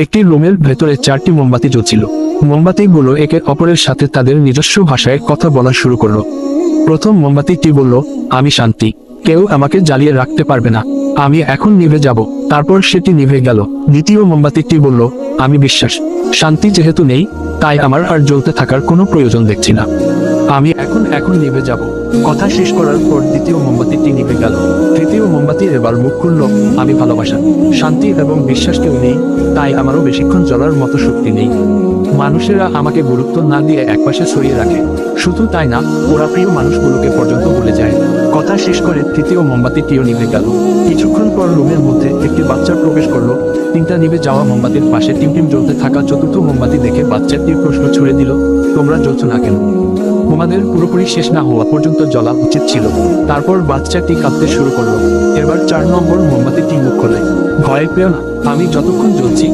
একটি রুমের ভেতরে চারটি মোমবাতি জ্বলছিল। মোমবাতিগুলো একে অপরের সাথে তাদের নিজস্ব ভাষায় কথা বলা শুরু করল। প্রথম মোমবাতিটি বলল, আমি শান্তি। কেউ আমাকে জ্বালিয়ে রাখতে পারবে না। আমি এখন নিভে যাব। তারপর সেটি নিভে গেল। দ্বিতীয় মোমবাতিটি বলল, আমি বিশ্বাস। শান্তি যেহেতু নেই, তাই আমার আর জ্বলতে থাকার কোনো প্রয়োজন দেখছি না। আমি এখন এখন নিভে যাব। কথা শেষ করার পর দ্বিতীয় মোমবাতিটি নিভে গেল। তৃতীয় মোমবাতি এবার মুখ খুলল, আমি ভালোবাসা, শান্তি এবং বিশ্বাস কেউ নেই, তাই আমারও বেশিক্ষণ জ্বলার মতো শক্তি নেই। মানুষেরা আমাকে গুরুত্ব না দিয়ে একপাশে সরিয়ে রাখে। শুধু তাই না, ওরা প্রিয় মানুষগুলোকে পর্যন্ত ভুলে যায়। কথা শেষ করে তৃতীয় মোমবাতিটিও নিভে গেল। কিছুক্ষণ পর রুমের মধ্যে একটি বাচ্চা প্রবেশ করল। তিনটা নিভে যাওয়া মোমবাতির পাশে টিমটিম জ্বলতে থাকা চতুর্থ মোমবাতি দেখে বাচ্চাটির প্রশ্ন ছুড়ে দিল, তোমরা জ্বলছ না কেন? তোমাদের পুরোপুরি শেষ না হওয়া পর্যন্ত জ্বলা উচিত ছিল। তারপর বাচ্চাটি কাঁদতে শুরু করল। এবার চার নম্বর মোমবাতিটি মুখ খোলে ভয় পেও না, আমি যতক্ষণ জ্বলছি